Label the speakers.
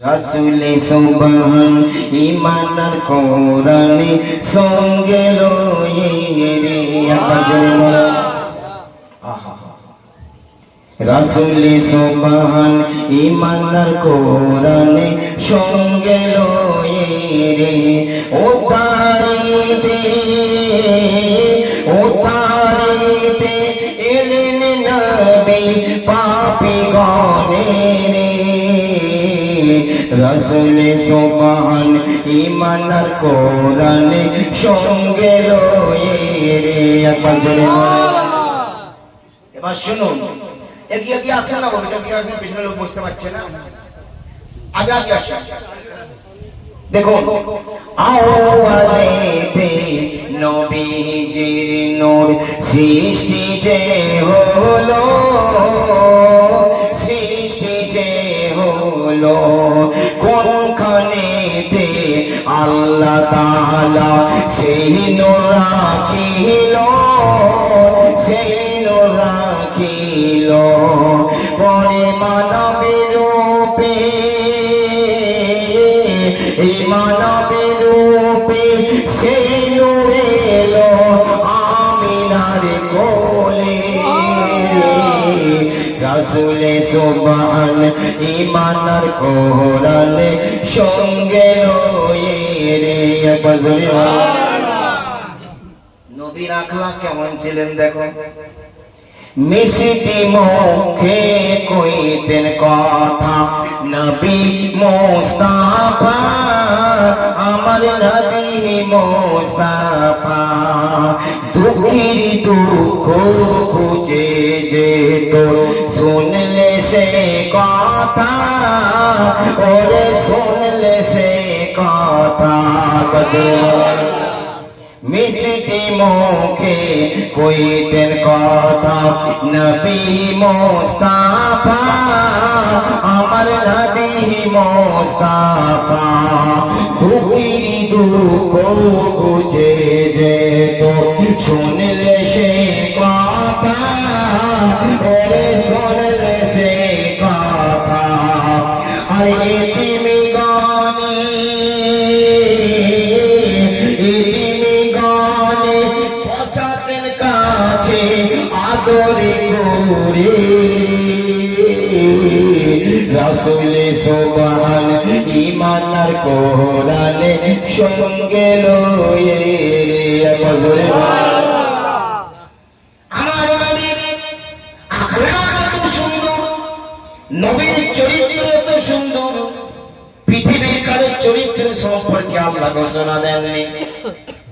Speaker 1: রাসুলে সুবহান ইমানার কোরআনে সঙ্গে লইয়ে রে রাসুলে সুবহান ইমানার কোরআনে সঙ্গে লইয়ে রে, ও তারিতে রসুলে সোমান ইমানার কোরআনে সঙ্গে রয়ে রে। একবার জোরে এবার শুনুন। এগিয়ে এগিয়ে আসেন না বলুন এগিয়ে আসেন পিছনে লোক বুঝতে পারছে না। আগে আগে আসেন। দেখুন আওয়ালেতে নবীজির নূর সৃষ্টি যে হলো। কোনখানেতে আল্লাহ তাআলা সেই নূর রাখিল সেই নূর রাখিল। পরে মানবের রূপে এই মানবের রাসুলে সুবহান ইমানার কোরআনে সঙ্গে রয়ে রে একবার জোরে নবীর আখলা কেমন ছিলেন দেখো? মিষ্টি মুখে কইতেন কথা নবী মোস্তাফা আমার নবী মোস্তাফা। দুঃখের দুঃখ কথা, ওরে শুনলে সে কথা মিষ্টি মুখে কইতেন কথা, নবী মোস্তাফা, আমার নবী মোস্তাফা। দুঃখের দুঃখ বুঝে যেত শুনলে সে কথা, ওরে করে রাসুলে সোবান ইমানার কোরআনে সঙ্গে লয়ে রে বজরে আমার আখলাক সুন্দর, নবীর চরিত্র এত সুন্দর। পৃথিবীর কারও চরিত্র সম্পর্কে আল্লাহ ঘোষণা দেননি।